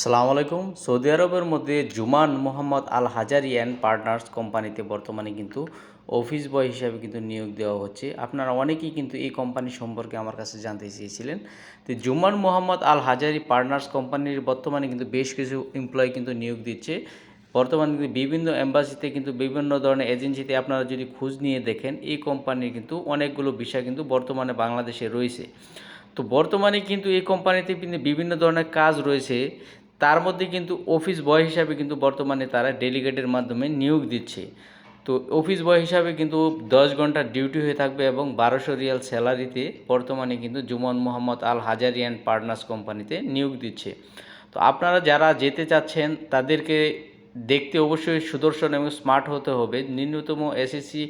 সালাম আলাইকুম। সৌদি আরবের মধ্যে Juman Mohammad Al Hazari and partners কোম্পানিতে বর্তমানে কিন্তু অফিস বয় হিসাবে কিন্তু নিয়োগ দেওয়া হচ্ছে। আপনারা অনেকেই কিন্তু এই কোম্পানি সম্পর্কে আমার কাছে জানতে চেয়েছিলেন। তো জুমান মোহাম্মদ আল হাজারি পার্টনার্স কোম্পানির বর্তমানে কিন্তু বেশ কিছু এমপ্লয়ি কিন্তু নিয়োগ দিচ্ছে। বর্তমানে কিন্তু বিভিন্ন এম্বাসিতে কিন্তু বিভিন্ন ধরনের এজেন্সিতে আপনারা যদি খোঁজ নিয়ে দেখেন, এই কোম্পানির কিন্তু অনেকগুলো বিষয় কিন্তু বর্তমানে বাংলাদেশে রয়েছে। তো বর্তমানে কিন্তু এই কোম্পানিতে কিন্তু বিভিন্ন ধরনের কাজ রয়েছে। তার মধ্যে কিন্তু অফিস বয় হিসাবে কিন্তু বর্তমানে তারা ডেলিগেটের মাধ্যমে নিয়োগ দিচ্ছে। তো অফিস বয় হিসাবে কিন্তু দশ ঘণ্টা ডিউটি হয়ে থাকবে এবং বারোশো রিয়াল স্যালারিতে বর্তমানে কিন্তু Juman Mohammad Al Hazari and partners কোম্পানিতে নিয়োগ দিচ্ছে। তো আপনারা যারা যেতে চাচ্ছেন, তাদেরকে দেখতে অবশ্যই সুদর্শন এবং স্মার্ট হতে হবে। ন্যূনতম এসএসসি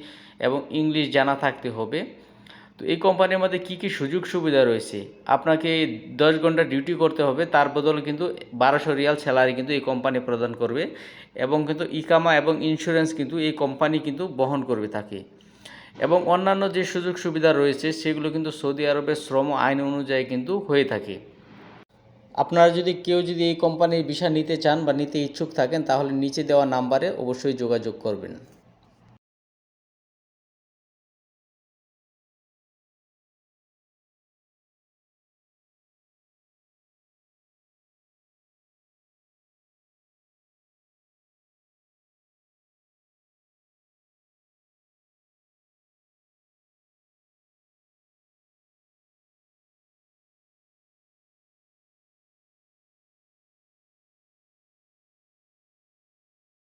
এবং ইংলিশ জানা থাকতে হবে। তো এই কোম্পানির মধ্যে কী কী সুযোগ সুবিধা রয়েছে? আপনাকে দশ ঘণ্টা ডিউটি করতে হবে, তার বদলে কিন্তু বারোশো রিয়াল স্যালারি কিন্তু এই কোম্পানি প্রদান করবে এবং কিন্তু ইকামা এবং ইন্স্যুরেন্স কিন্তু এই কোম্পানি কিন্তু বহন করবে থাকে এবং অন্যান্য যে সুযোগ সুবিধা রয়েছে, সেগুলো কিন্তু সৌদি আরবের শ্রম আইন অনুযায়ী কিন্তু হয়ে থাকে। আপনারা যদি কেউ যদি এই কোম্পানির বিষয় নিতে চান বা নিতে ইচ্ছুক থাকেন, তাহলে নিচে দেওয়া নাম্বারে অবশ্যই যোগাযোগ করবেন।